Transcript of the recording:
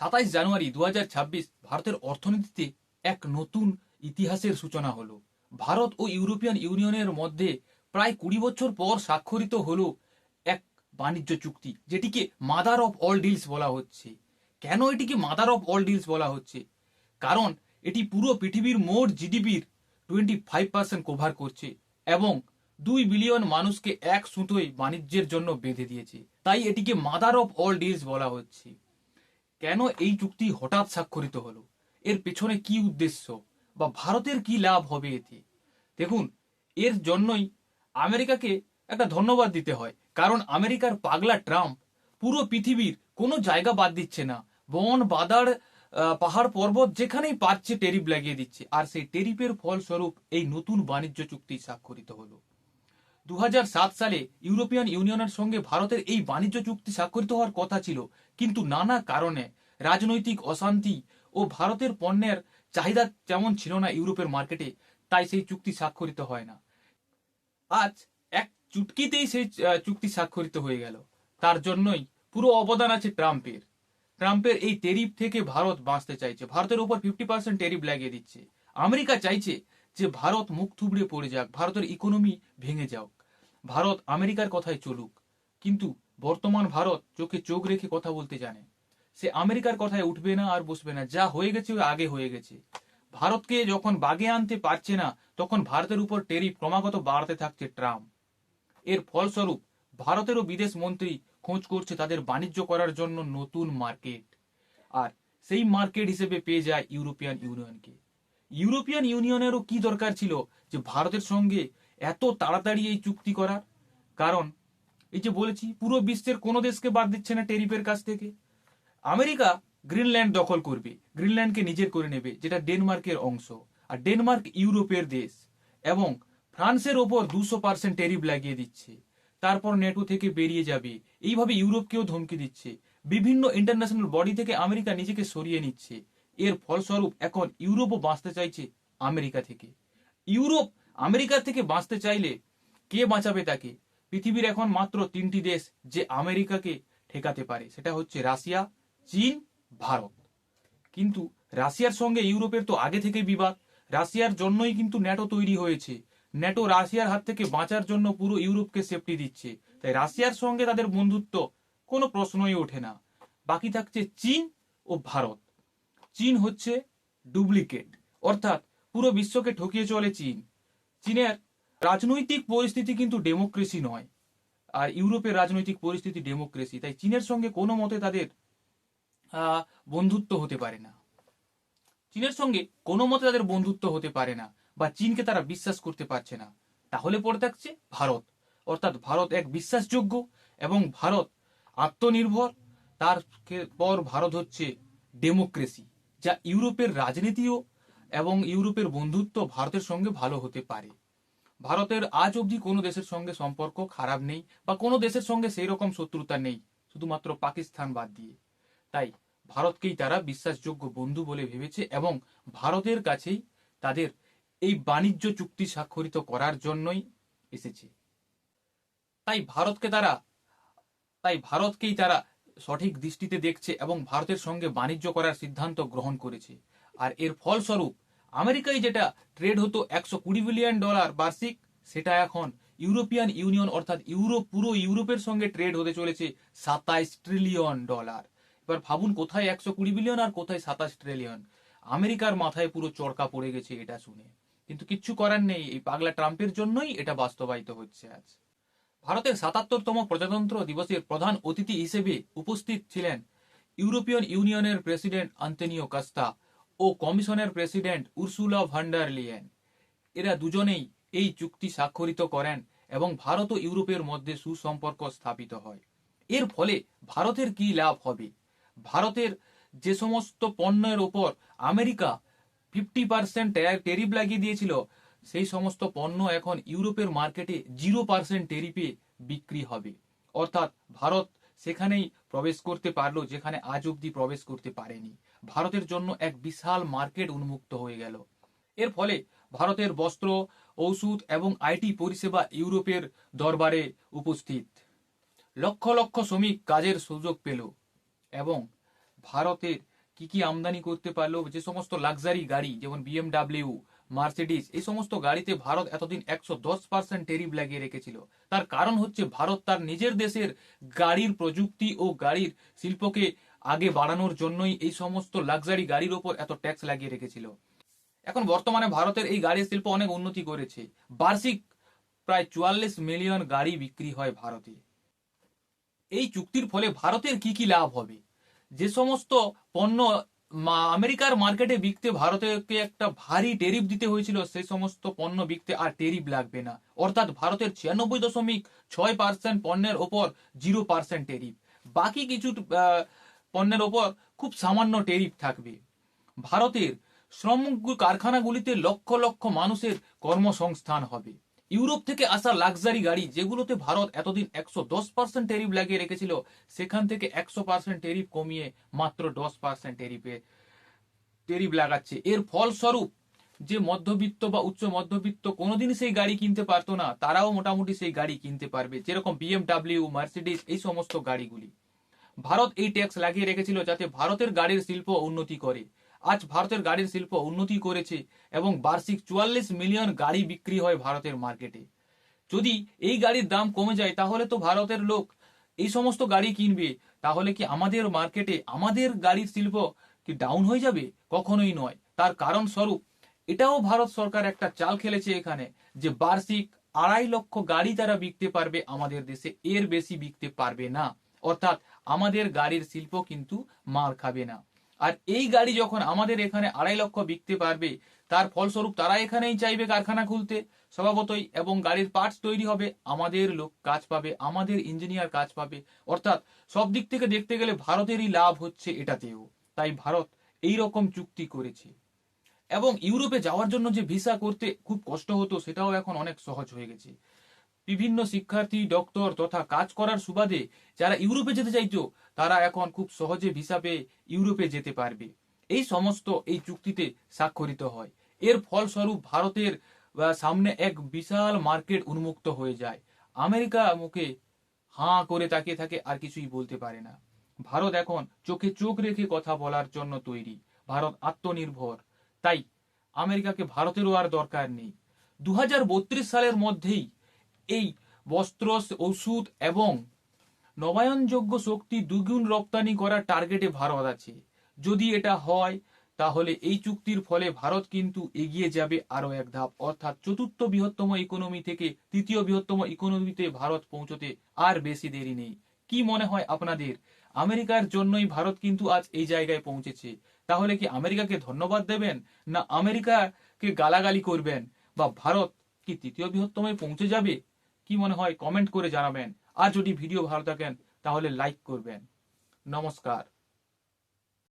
সাতাইশ জানুয়ারি দু হাজার ছাব্বিশ ভারতের অর্থনীতিতে এক নতুন ইতিহাসের সূচনা হলো। ভারত ও ইউরোপিয়ান ইউনিয়নের মধ্যে প্রায় কুড়ি বছর পর স্বাক্ষরিত হলো এক বাণিজ্য চুক্তি, যেটিকে মাদার অফ অল ডিলস বলা হচ্ছে। কেন এটিকে মাদার অফ অল ডিলস বলা হচ্ছে? কারণ এটি পুরো পৃথিবীর মোট জিডিপির টোয়েন্টি ফাইভ পার্সেন্ট কভার করছে এবং দুই বিলিয়ন মানুষকে এক সুতোয় বাণিজ্যের জন্য বেঁধে দিয়েছে। তাই এটিকে মাদার অফ অল ডিলস বলা হচ্ছে। কেন এই চুক্তি হঠাৎ স্বাক্ষরিত হলো? এর পেছনে কি উদ্দেশ্য? বা ভারতের কি লাভ হবে এতে? দেখুন, এর জন্যই আমেরিকাকে একটা ধন্যবাদ দিতে হয়। কারণ আমেরিকার পাগলা ট্রাম্প পুরো পৃথিবীর কোনো জায়গা বাদ দিচ্ছে না। বন, বাদার পাহাড় পর্বত যেখানেই পাচ্ছে টেরিপ লাগিয়ে দিচ্ছে। আর সেই টেরিপের ফলস্বরূপ এই নতুন বাণিজ্য চুক্তি স্বাক্ষরিত হলো। দু হাজার সাত সালে ইউরোপিয়ান ইউনিয়নের সঙ্গে ভারতের এই বাণিজ্য চুক্তি স্বাক্ষরিত হওয়ার কথা ছিল, কিন্তু নানা কারণে রাজনৈতিক অশান্তি ও ভারতের পণ্যের চাহিদা যেমন ছিল না ইউরোপের মার্কেটে, তাই সেই চুক্তি স্বাক্ষরিত হয় না। আজ এক চুটকিতেই সেই চুক্তি স্বাক্ষরিত হয়ে গেল। তার জন্যই পুরো অবদান আছে ট্রাম্পের। ট্রাম্পের এই টেরিফ থেকে ভারত বাঁচতে চাইছে। ভারতের উপর ফিফটি পার্সেন্ট টেরিফ লাগিয়ে দিচ্ছে। আমেরিকা চাইছে যে ভারত মুখ থুবড়ে পড়ে যাক, ভারতের ইকোনমি ভেঙে যাক। ভারত আমেরিকার কথায় চলুক। কিন্তু বর্তমান ভারত চোখে চোখ রেখে কথা বলতে জানে। সে আমেরিকার কথায় উঠবে না আর বসবে না। যা হয়ে গেছে আগে হয়ে গেছে। ভারতকে যখন বাগে আনতে পারছে না, তখন ভারতের উপর টেরিফ ক্রমাগত বাড়তে থাকছে ট্রাম্প। এর ফলস্বরূপ ভারতেরও বিদেশ মন্ত্রী খোঁজ করছে তাদের বাণিজ্য করার জন্য নতুন মার্কেট। আর সেই মার্কেট হিসেবে পেয়ে যায় ইউরোপিয়ান ইউনিয়নকে। ইউরোপিয়ান ইউনিয়নেরও কি দরকার ছিল যে ভারতের সঙ্গে এত তাড়াতাড়ি এই চুক্তি করার? কারণ, এই যে বলেছি, পুরো বিশ্বের কোনো দেশকে বাদ দিচ্ছে না টেরিফের কাছ থেকে। আমেরিকা গ্রিনল্যান্ড দখল করবে, গ্রিনল্যান্ডকে নিজের করে নেবে, যেটা ডেনমার্কের অংশ। আর ডেনমার্ক ইউরোপের দেশ, এবং ফ্রান্সের ওপর দুশো পার্সেন্ট টেরিফ লাগিয়ে দিচ্ছে। তারপর নেটো থেকে বেরিয়ে যাবে, এইভাবে ইউরোপকেও ধমকি দিচ্ছে। বিভিন্ন ইন্টারন্যাশনাল বডি থেকে আমেরিকা নিজেকে সরিয়ে নিচ্ছে। এর ফলস্বরূপ এখন ইউরোপও বাঁচতে চাইছে আমেরিকা থেকে। ইউরোপ আমেরিকা থেকে বাঁচতে চাইলে কে বাঁচাবে তাকে? পৃথিবীর এখন মাত্র তিনটি দেশ যে আমেরিকাকে ঠেকাতে পারে। সেটা হচ্ছে রাশিয়া, চীন, ভারত। কিন্তু রাশিয়ার সঙ্গে ইউরোপের তো আগে থেকে বিবাদ। রাশিয়ার জন্যই কিন্তু ন্যাটো তৈরি হয়েছে। ন্যাটো রাশিয়ার হাত থেকে বাঁচার জন্য পুরো ইউরোপকে সেফটি দিচ্ছে। তাই রাশিয়ার সঙ্গে তাদের বন্ধুত্ব কোনো প্রশ্নই ওঠে না। বাকি থাকছে চীন ও ভারত। চীন হচ্ছে ডুপ্লিকেট। অর্থাৎ পুরো বিশ্বকে ঠকিয়ে চলে চীন। চীনের রাজনৈতিক পরিস্থিতি কিন্তু ডেমোক্রেসি নয়। আর ইউরোপের রাজনৈতিক পরিস্থিতি ডেমোক্রেসি তাই চীনের সঙ্গে কোনো মতে তাদের বন্ধুত্ব হতে পারে না। চীনের সঙ্গে কোনো মতে তাদের বন্ধুত্ব হতে পারে না বা চীনকে তারা বিশ্বাস করতে পারছে না। তাহলে পড়ে থাকছে ভারত। অর্থাৎ ভারত এক বিশ্বাসযোগ্য এবং ভারত আত্মনির্ভর, তার পর ভারত হচ্ছে ডেমোক্রেসি যা ইউরোপের রাজনীতিও এবং ইউরোপের বন্ধুত্ব ভারতের সঙ্গে ভালো হতে পারে। ভারতের আজ অবধি কোনো দেশের সঙ্গে সম্পর্ক খারাপ নেই বা কোনো দেশের সঙ্গে সেই রকম শত্রুতা নেই, শুধুমাত্র পাকিস্তান বাদ দিয়ে। তাই ভারতকেই তারা বিশ্বাসযোগ্য বন্ধু বলে ভেবেছে এবং ভারতের কাছেই তাদের এই বাণিজ্য চুক্তি স্বাক্ষরিত করার জন্যই এসেছে। তাই ভারতকে তারা, তাই ভারতকেই তারা সঠিক দৃষ্টিতে দেখছে এবং ভারতের সঙ্গে বাণিজ্য করার সিদ্ধান্ত গ্রহণ করেছে। আর এর ফলস্বরূপ আমেরিকায় যেটা ট্রেড হতো একশো কুড়ি বিলিয়ন ডলার বার্ষিক, সেটা এখন ইউরোপিয়ান ইউনিয়ন অর্থাৎ ইউরোপ, পুরো ইউরোপের সঙ্গে ট্রেড হতে চলেছে সাতাইশ ট্রিলিয়ন ডলার এবার ভাবুন কোথায় একশো কুড়ি বিলিয়ন আর কোথায় সাতাশ ট্রিলিয়ন আমেরিকার মাথায় পুরো চরকা পড়ে গেছে এটা শুনে। কিন্তু কিচ্ছু করার নেই, এই পাগলা ট্রাম্পের জন্যই এটা বাস্তবায়িত হচ্ছে আজ। ভারতের সাতাত্তরতম প্রজাতন্ত্র দিবসের প্রধান অতিথি হিসেবে উপস্থিত ছিলেন ইউরোপিয়ান ইউনিয়নের প্রেসিডেন্ট আন্তনিও কাস্তা। ও কমিশনের প্রেসিডেন্ট উর্সুলা ভান্ডার লিয়েন। এরা দুজনেই এই চুক্তি স্বাক্ষরিত করেন এবং ভারত ও ইউরোপের মধ্যে সুসম্পর্ক স্থাপিত হয়। এর ফলে ভারতের কি লাভ হবে? ভারতের যে সমস্ত পণ্যের ওপর আমেরিকা ফিফটি পার্সেন্ট টেরিফ লাগিয়ে দিয়েছিল, সেই সমস্ত পণ্য এখন ইউরোপের মার্কেটে জিরো পার্সেন্ট টেরিফে বিক্রি হবে। অর্থাৎ ভারত সেখানেই প্রবেশ করতে পারল যেখানে আজ অব্দি প্রবেশ করতে পারেনি। ভারতের জন্য এক বিশাল মার্কেট উন্মুক্ত হয়ে গেল। এর ফলে ভারতের বস্ত্র, ঔষধ এবং আইটি পরিষেবা ইউরোপের দরবারে উপস্থিত। লক্ষ লক্ষ শ্রমিক কাজের সুযোগ পেল এবং ভারতের কি কি আমদানি করতে পারল, যে সমস্ত লাক্সারি গাড়ি যেমন বিএমডাব্লিউ মার্সিডিস এই সমস্ত গাড়িতে ভারত এতদিন একশো দশ পার্সেন্ট টেরিফ লাগিয়ে রেখেছিল। তার কারণ হচ্ছে ভারত তার নিজের দেশের গাড়ির প্রযুক্তি ও গাড়ির শিল্পকে আগে বাড়ানোর জন্যই এই সমস্ত লাক্সারি গাড়ির ওপর এত ট্যাক্স লাগিয়ে রেখেছিল। এখন বর্তমানে ভারতের এই গাড়ির শিল্প অনেক উন্নতি করেছে। বার্ষিক প্রায় চুয়াল্লিশ মিলিয়ন গাড়ি বিক্রি হয় ভারতে। এই চুক্তির ফলে ভারতের কি কি লাভ হবে? যে সমস্ত পণ্য আমেরিকার মার্কেটে বিকতে ভারতকে একটা ভারী টেরিফ দিতে হয়েছিল সেই সমস্ত পণ্য বিকতে আর টেরিফ লাগবে না। অর্থাৎ ভারতের ছিয়ানব্বই দশমিক ছয় পার্সেন্ট পণ্যের ওপর জিরো পার্সেন্ট টেরিফ বাকি কিছু পণ্যের ওপর খুব সামান্য টেরিফ থাকবে। ভারতের শ্রম কারখানাগুলিতে লক্ষ লক্ষ মানুষের কর্মসংস্থান হবে। ইউরোপ থেকে আসা লাক্সারি গাড়ি যেগুলোতে ভারত এতদিন একশো দশ পার্সেন্ট টেরিফ লাগিয়ে রেখেছিল, সেখান থেকে একশো পার্সেন্ট টেরিফ কমিয়ে মাত্র দশ পার্সেন্ট টেরিফে টেরিফ লাগাচ্ছে। এর ফলস্বরূপ যে মধ্যবিত্ত বা উচ্চ মধ্যবিত্ত কোনোদিন সেই গাড়ি কিনতে পারতো না, তারাও মোটামুটি সেই গাড়ি কিনতে পারবে, যেরকম বিএমডাব্লিউ মার্সিডিস এই সমস্ত গাড়িগুলি। ভারত এই ট্যাক্স লাগিয়ে রেখেছিল যাতে ভারতের গাড়ির শিল্প উন্নতি করে। আজ ভারতের গাড়ির শিল্প উন্নতি করেছে এবং বার্ষিক চুয়াল্লিশ মিলিয়ন গাড়ি বিক্রি হয় ভারতের মার্কেটে। যদি এই গাড়ির দাম কমে যায়, তাহলে তো ভারতের লোক এই সমস্ত গাড়ি কিনবে। তাহলে কি আমাদের মার্কেটে আমাদের গাড়ির শিল্প কি ডাউন হয়ে যাবে? কখনোই নয়। তার কারণ স্বরূপ, এটাও ভারত সরকার একটা চাল খেলেছে এখানে যে বার্ষিক আড়াই লক্ষ গাড়ি তারা বিকতে পারবে আমাদের দেশে। এর বেশি বিকতে পারবে না। অর্থাৎ আমাদের গাড়ির শিল্প কিন্তু মার খাবে না। আর এই গাড়ি যখন আমাদের এখানে আড়াই লক্ষ বিকতে পারবে, তার ফলস্বরূপ তারা এখানেই চাইবে কারখানা খুলতে। স্বভাবতই এবং গাড়ির পার্টস তৈরি হবে, আমাদের লোক কাজ পাবে, আমাদের ইঞ্জিনিয়ার কাজ পাবে। অর্থাৎ সব দিক থেকে দেখতে গেলে ভারতেরই লাভ হচ্ছে এটাতেও। তাই ভারত এই রকম চুক্তি করেছে। এবং ইউরোপে যাওয়ার জন্য যে ভিসা করতে খুব কষ্ট হতো, সেটাও এখন অনেক সহজ হয়ে গেছে। বিভিন্ন শিক্ষার্থী, ডক্টর তথা কাজ করার সুবাদে যারা ইউরোপে যেতে চাইতো, তারা এখন খুব সহজে ভিসা পেয়ে ইউরোপে যেতে পারবে। এই সমস্ত এই চুক্তিতে স্বাক্ষরিত হয়। এর ফলস্বরূপ ভারতের সামনে এক বিশাল মার্কেট উন্মুক্ত হয়ে যায়। আমেরিকা মুখে হাঁ করে তাকিয়ে থাকে, আর কিছুই বলতে পারে না। ভারত এখন চোখে চোখ রেখে কথা বলার জন্য তৈরি। ভারত আত্মনির্ভর। তাই আমেরিকাকে ভারতেরও আর দরকার নেই। দু হাজার বত্রিশ সালের মধ্যেই এই বস্ত্র, ওষুধ এবং নবায়নযোগ্য শক্তি দুগুণ রপ্তানি করার টার্গেটে ভারত আছে। যদি এটা হয়, তাহলে এই চুক্তির ফলে ভারত কিন্তু এগিয়ে যাবে আরও এক ধাপ। অর্থাৎ চতুর্থ বৃহত্তম ইকোনমি থেকে তৃতীয় বৃহত্তম ইকোনমিতে ভারত পৌঁছতে আর বেশি দেরি নেই। কি মনে হয় আপনাদের? আমেরিকার জন্যই ভারত কিন্তু আজ এই জায়গায় পৌঁছেছে। তাহলে কি আমেরিকাকে ধন্যবাদ দেবেন? না আমেরিকাকে গালাগালি করবেন? বা ভারত কি তৃতীয় বৃহত্তমে পৌঁছে যাবে? কি মনে হয় কমেন্ট করে জানাবেন। আর যদি ভিডিও ভালো থাকেন, তাহলে লাইক করবেন। নমস্কার।